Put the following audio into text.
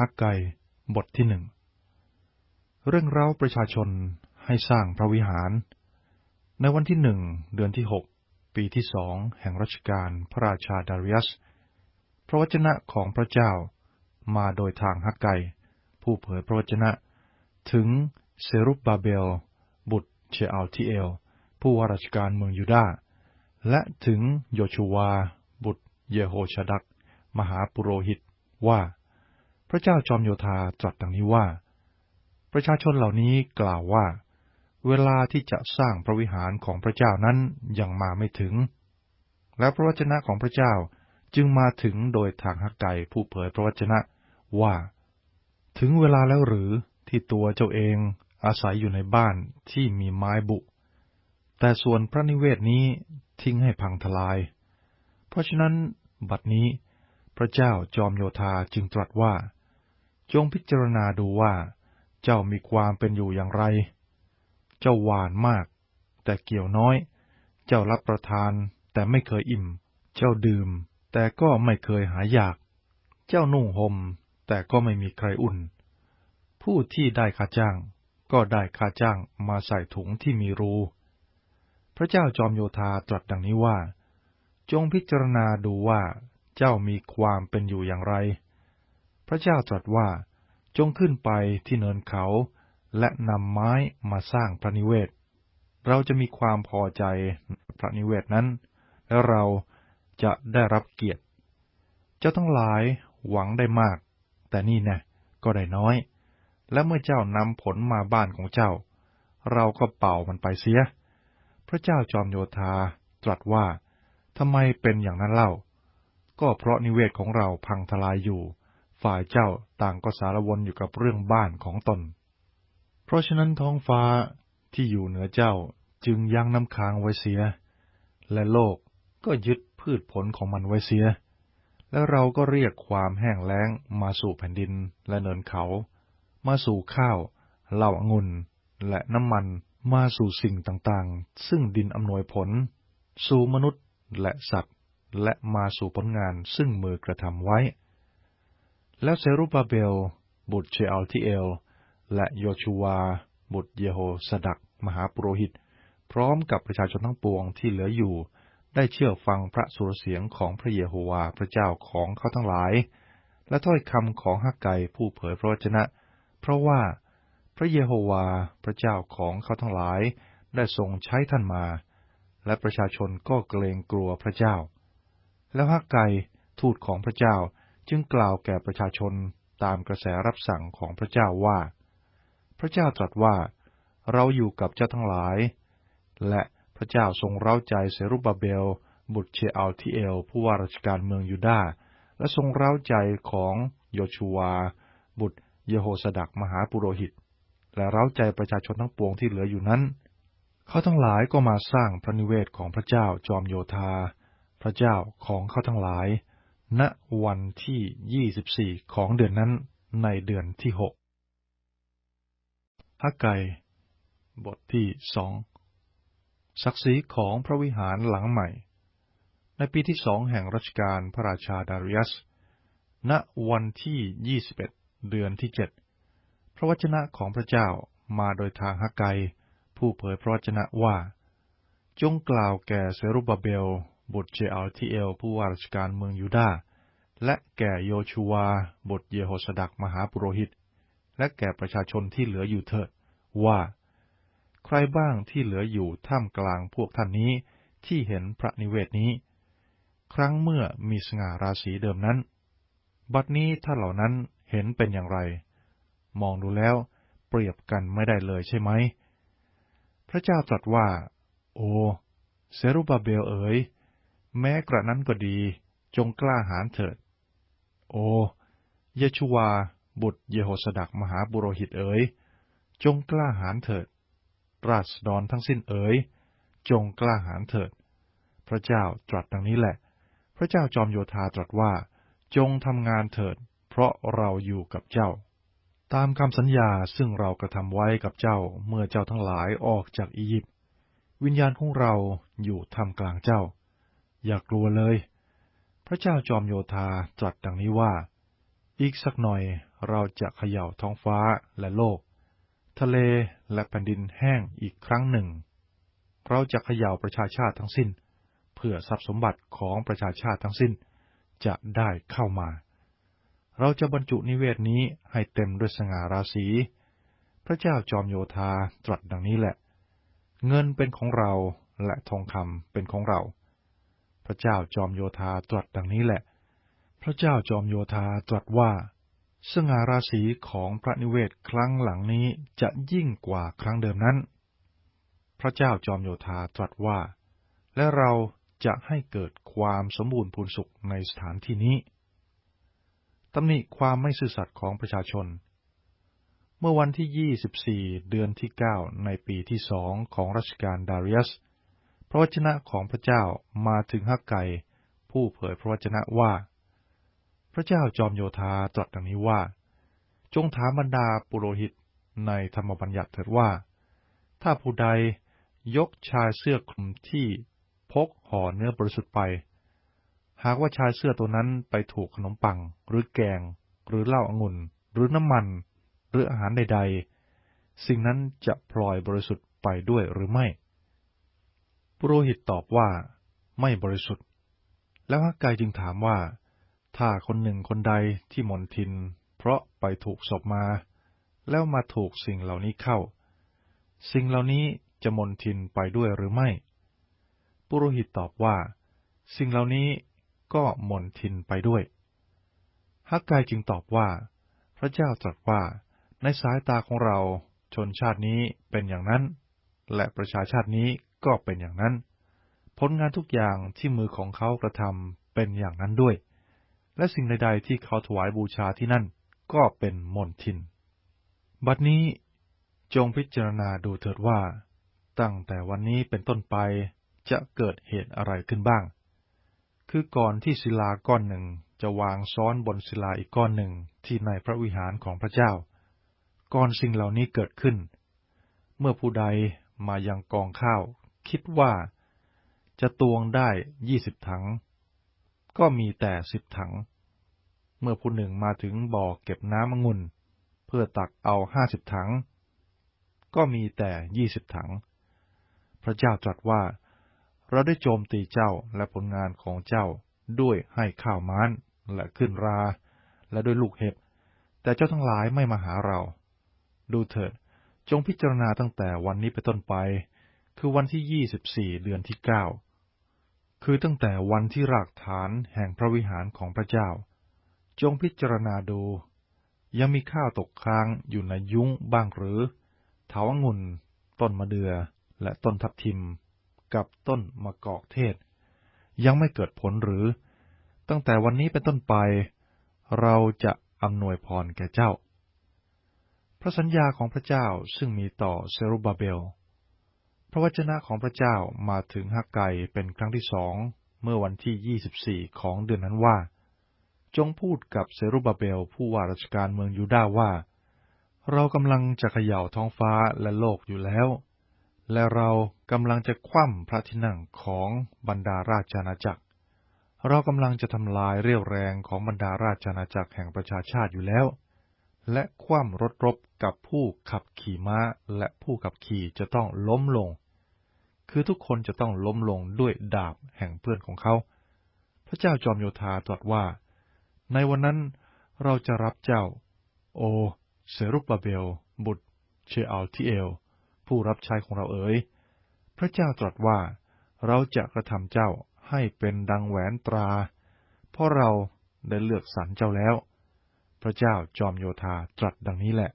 ฮักไก บทที่หนึ่ง เรื่องเร้าประชาชนให้สร้างพระวิหาร ในวันที่หนึ่ง เดือนที่หก ปีที่สองแห่งรัชกาลพระราชาดาริยัส พระวจนะของพระเจ้ามาโดยทางฮักไก ผู้เผยพระวจนะ ถึงเซรุบบาเบล บุตรเชอัลทิเอล ผู้ว่าราชการเมืองยูดาห์และถึงโยชูวา บุตรเยโฮชดัก มหาปุโรหิตว่า พระเจ้าจอมโยธาตรัสดังนี้ว่า ประชาชนเหล่านี้กล่าวว่า เวลาที่จะสร้างพระวิหารของพระเจ้านั้นยังมาไม่ถึง และพระวจนะของพระเจ้าจึงมาถึงโดยทางฮักไกผู้เผยพระวจนะว่า ถึงเวลาแล้วหรือที่ตัวเจ้าเองอาศัยอยู่ในบ้านที่มีไม้บุ แต่ส่วนพระนิเวศนี้ทิ้งให้พังทลาย เพราะฉะนั้นบัดนี้พระเจ้าจอมโยธาจึงตรัสว่า จงพิจารณาดูว่า เจ้ามีความเป็นอยู่อย่างไร เจ้าหวานมาก แต่เกี่ยวน้อย เจ้ารับประทานแต่ไม่เคยอิ่ม เจ้าดื่ม แต่ก็ไม่เคยหายอยาก เจ้านุ่งห่มแต่ก็ไม่มีใครอุ่น ผู้ที่ได้ค่าจ้าง ก็ได้ค่าจ้างมาใส่ถุงที่มีรู พระเจ้าจอมโยธาตรัสดังนี้ว่า จงพิจารณาดูว่า เจ้ามีความเป็นอยู่อย่างไร พระเจ้าตรัสว่า จงขึ้นไปที่เนินเขา และนำไม้มาสร้างพระนิเวศ เราจะมีความพอใจพระนิเวศนั้น และเราจะได้รับเกียรติ เจ้าทั้งหลายหวังได้มาก แต่นี่น่ก็ได้น้อย และเมื่อเจ้านำผลมาบ้านของเจ้า เราก็เป่ามันไปเสีย พระเจ้าจอมโยธาตรัสว่าทำไมเป็นอย่างนั้นเล่า ก็เพราะนิเวศของเราพังทลายอยู่ ฝ่ายเจ้าต่างก็สารวนอยู่กับเรื่องบ้านของตน เพราะฉะนั้นท้องฟ้าที่อยู่เหนือเจ้าจึงยั้งน้ำค้างไว้เสีย และโลกก็ยึดพืชผลของมันไว้เสีย และเราก็เรียกความแห้งแล้งมาสู่แผ่นดินและเนินเขา มาสู่ข้าวเหล้าองุ่นและน้ำมันมาสู่สิ่งต่างๆ ซึ่งดินอำนวยผล สู่มนุษย์และสัตว์ และมาสู่ผลงานซึ่งมือกระทำไว้ แล้วเซรุบาเบล บุตรเชอัลทิเอล และโยชูวา บุตรเยโฮสดัก มหาปุโรหิต พร้อมกับประชาชนทั้งปวงที่เหลืออยู่ ได้เชื่อฟังพระสุรเสียงของพระเยโฮวาพระเจ้าของเขาทั้งหลาย และถ้อยคำของฮักไกผู้เผยพระวจนะ เพราะว่าพระเยโฮวาพระเจ้าของเขาทั้งหลาย ได้ทรงใช้ท่านมา และประชาชนก็เกรงกลัวพระเจ้า แล้วฮักไกทูตของพระเจ้า จึงกล่าวแก่ประชาชนตามกระแสรับสั่งของพระเจ้าว่า พระเจ้าตรัสว่า เราอยู่กับเจ้าทั้งหลาย และพระเจ้าทรงเร้าใจเซรุบาเบล บุตรเชอัลทิเอล ผู้ว่าราชการเมืองยูดาห์และทรงเร้าใจของโยชูวา บุตรเยโฮสดักมหาปุโรหิต และเร้าใจประชาชนทั้งปวงที่เหลืออยู่นั้น เขาทั้งหลายก็มาสร้างพระนิเวศของพระเจ้าจอมโยธา พระเจ้าของเขาทั้งหลาย ณวันที่ยี่สิบสี่ของเดือนนั้นในเดือนที่หกฮักไก บทที่สองศักดิ์ศรีของพระวิหารหลังใหม่ ในปีที่สองแห่งรัชกาลพระราชาดาริยัส ณ วันที่ยี่สิบเดเดือนที่เจ็ดพระวจนะของพระเจ้ามาโดยทางฮักไก ผู้เผยพระวจนะว่า จงกล่าวแก่เซรุบาเบล บุตรเจอัลทิเอลผู้ว่าราชการเมืองยูดาห์และแก่โยชูวาบุตรเยโฮสดักมหาปุโรหิต และแก่ประชาชนที่เหลืออยู่เถิดว่า ใครบ้างที่เหลืออยู่ท่ามกลางพวกท่านนี้ที่เห็นพระนิเวศนี้ ครั้งเมื่อมีสง่าราศีเดิมนั้น บัดนี้ท่านเหล่านั้นเห็นเป็นอย่างไร มองดูแล้วเปรียบกันไม่ได้เลยใช่ไหม พระเจ้าตรัสว่า โอเซรุบาเบลเอ๋ย แม้กระนั้นก็ดี จงกล้าหาญเถิด โอ เยชูวา บุตรเยโฮสดักมหาบุโรหิตเอ๋ย จงกล้าหาญเถิด ราษฎรทั้งสิ้นเอ๋ย จงกล้าหาญเถิด พระเจ้าตรัสดังนี้แหละ พระเจ้าจอมโยธาตรัสว่า จงทำงานเถิด เพราะเราอยู่กับเจ้า ตามคำสัญญาซึ่งเรากระทำไว้กับเจ้าเมื่อเจ้าทั้งหลายออกจากอียิปต์ วิญญาณของเราอยู่ท่ามกลางเจ้า อย่ากลัวเลย พระเจ้าจอมโยธาตรัสดังนี้ว่า อีกสักหน่อยเราจะเขย่าท้องฟ้าและโลก ทะเลและแผ่นดินแห้งอีกครั้งหนึ่ง เราจะเขย่าประชาชาติทั้งสิ้น เพื่อทรัพย์สมบัติของประชาชาติทั้งสิ้นจะได้เข้ามา เราจะบรรจุนิเวศนี้ให้เต็มด้วยสง่าราศี พระเจ้าจอมโยธาตรัสดังนี้แหละ เงินเป็นของเราและทองคำเป็นของเรา พระเจ้าจอมโยธาตรัสดังนี้แหละ พระเจ้าจอมโยธาตรัสว่า สง่าราศีของพระนิเวศครั้งหลังนี้จะยิ่งกว่าครั้งเดิมนั้น พระเจ้าจอมโยธาตรัสว่า และเราจะให้เกิดความสมบูรณ์พูนสุขในสถานที่นี้ตำหนิความไม่ซื่อสัตย์ของประชาชน เมื่อวันที่ 24 เดือนที่ 9 ในปีที่สองของรัชกาลดาริอัส ระวจนะของพระเจ้ามาถึงฮักไก่ผู้เผยพระวจนะว่า พระเจ้าจอมโยธาตรัสดังนี้ว่า จงถามบรรดาปุโรหิตในธรรมบัญญัติเถิดว่า ถ้าผู้ใดยกชายเสื้อคลุมที่พกห่อเนื้อบริสุทธิ์ไป หากว่าชายเสื้อตัวนั้นไปถูกขนมปัง หรือแกง หรือเหล้าองุ่น หรือน้ำมัน หรืออาหารใด ๆ สิ่งนั้นจะพลอยบริสุทธิ์ไปด้วยหรือไม่ ปุโรหิตตอบว่า ไม่บริสุทธิ์ แล้วฮักไกจึงถามว่า ถ้าคนหนึ่งคนใดที่หมนทิน เพราะไปถูกศพมา แล้วมาถูกสิ่งเหล่านี้เข้า สิ่งเหล่านี้จะมนทินไปด้วยหรือไม่ ปุโรหิตตอบว่า สิ่งเหล่านี้ก็หมนทินไปด้วย ฮักไกจึงตอบว่า พระเจ้าตรัสว่า ในสายตาของเราชนชาตินี้เป็นอย่างนั้น และประชาชาตินี้ ก็เป็นอย่างนั้น ผลงานทุกอย่างที่มือของเขากระทำเป็นอย่างนั้นด้วย และสิ่งใดๆที่เขาถวายบูชาที่นั่นก็เป็นมนทิน บัดนี้จงพิจารณาดูเถิดว่า ตั้งแต่วันนี้เป็นต้นไปจะเกิดเหตุอะไรขึ้นบ้าง คือก่อนที่ศิลาก้อนหนึ่งจะวางซ้อนบนศิลาอีกก้อนหนึ่งที่ในพระวิหารของพระเจ้า ก่อนสิ่งเหล่านี้เกิดขึ้น เมื่อผู้ใดมายังกองข้าว คิดว่า จะตวงได้ยี่สิบถัง ก็มีแต่สิบถัง เมื่อผู้หนึ่งมาถึงบ่อเก็บน้ำองุ่น เพื่อตักเอาห้าสิบถัง ก็มีแต่ยี่สิบถัง พระเจ้าตรัสว่า เราได้โจมตีเจ้าและผลงานของเจ้าด้วยให้ข้าวม้านและขึ้นรา และด้วยลูกเห็บ แต่เจ้าทั้งหลายไม่มาหาเรา ดูเถิดจงพิจารณาตั้งแต่วันนี้ไปต้นไป คือวันที่ยี่สิบสี่เดือนที่เก้า คือตั้งแต่วันที่รากฐานแห่งพระวิหารของพระเจ้า จงพิจารณาดู ยังมีข้าวตกค้างอยู่ในยุ้งบ้างหรือเถาองุ่น ต้นมะเดือ่อและต้นทับทิม กับต้นมะกอกเทศ ยังไม่เกิดผลหรือ ตั้งแต่วันนี้เป็นต้นไป เราจะอำนวยพรแก่เจ้า พระสัญญาของพระเจ้าซึ่งมีต่อเซรุบาเบล ระวจนะของพระเจ้ามาถึงฮักไกเป็นครั้งที่สองเมื่อวันที่ 24 ของเดือนนั้นว่า จงพูดกับเซรุบาเบลผู้ว่าราชการเมืองยูดาห์ว่า เรากำลังจะเขย่าท้องฟ้าและโลกอยู่แล้ว และเรากำลังจะคว่ำพระที่นั่งของบรรดาราชอาณาจักร เรากำลังจะทำลายเรี่ยวแรงของบรรดาราชอาณาจักรแห่งประชาชาติอยู่แล้ว และคว่ำรถรบกับผู้ขับขี่ม้าและผู้ขับขี่จะต้องล้มลง คือทุกคนจะต้องล้มลงด้วยดาบแห่งเพื่อนของเขา พระเจ้าจอมโยธาตรัสว่า ในวันนั้นเราจะรับเจ้า โอเซรุบาเบล บุตร เชอัลทิเอล ผู้รับใช้ของเราเอ๋ย พระเจ้าตรัสว่า เราจะกระทำเจ้าให้เป็นดังแหวนตรา เพราะเราได้เลือกสรรเจ้าแล้ว พระเจ้าจอมโยธาตรัสดังนี้แหละ